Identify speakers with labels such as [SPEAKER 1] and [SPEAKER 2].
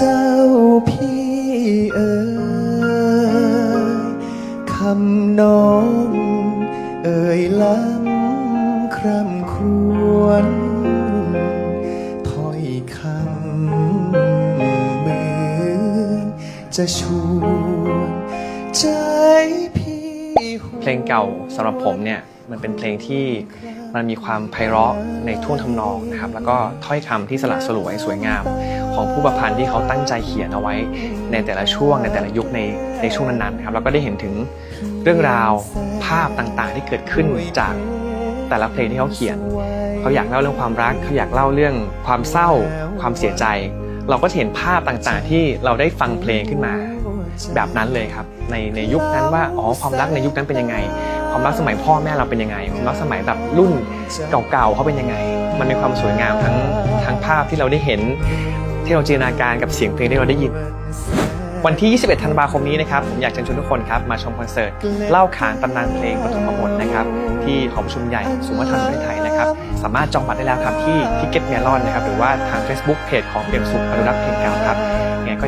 [SPEAKER 1] เจ้าพี่เอ๋ยคำน้อง เอ่ยล้ำคร่ำครวญถ้อยคำเหมือนจะชวน
[SPEAKER 2] เพลงเก่าสำหรับผมเนี่ยมันเป็นเพลงที่มันมีความไพเราะในท่วงทำนองนะครับ แล้วก็ถ้อยคำที่สละสลวยสวยงาม ของผู้ประพันธ์ที่เขาตั้งใจเขียนเอาไว้ในแต่ละช่วงในแต่ละยุคในในช่วงนั้นๆครับแล้วก็ได้เห็นถึงเรื่องราวภาพต่างๆ ที่เกิดขึ้นจากแต่ละเพลงที่เขาเขียน เขาอยากเล่าเรื่องความรัก เขาอยากเล่าเรื่องความเศร้า ความเสียใจ เราก็จะเห็นภาพต่างๆ ที่เราได้ฟังเพลงขึ้นมา แบบนั้นเลยครับ ในในยุคนั้นว่าอ๋อความรักในยุคนั้นเป็นยังไง ความรักสมัยพ่อแม่เราเป็นยังไง ความรักสมัยแบบรุ่นเก่าๆเขาเป็นยังไง มันมีความสวยงามทั้งทั้งภาพที่เราได้เห็นที่เราจินตนาการกับเสียงเพลงที่เราได้ยินวันที่ 21 ธันวาคมนี้นะครับ ผมอยากเชิญชวนทุกคนครับ มาชมคอนเสิร์ต เล่าขานตำนานเพลงปฐมบทนะครับ ที่หอประชุมใหญ่สูงวัฒนธรรมประเทศไทยนะครับ สามารถจองบัตรได้แล้วครับที่ทิกเก็ตเมลอนนะครับหรือว่าทาง Facebook เพจของเด็กสุขอนุรักษ์เพลงเก่าครับไงก็